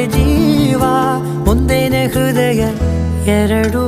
ನನಗೆ ಜೀವ ಒಂದೇನೆ ಹೃದಯ ಎರಡು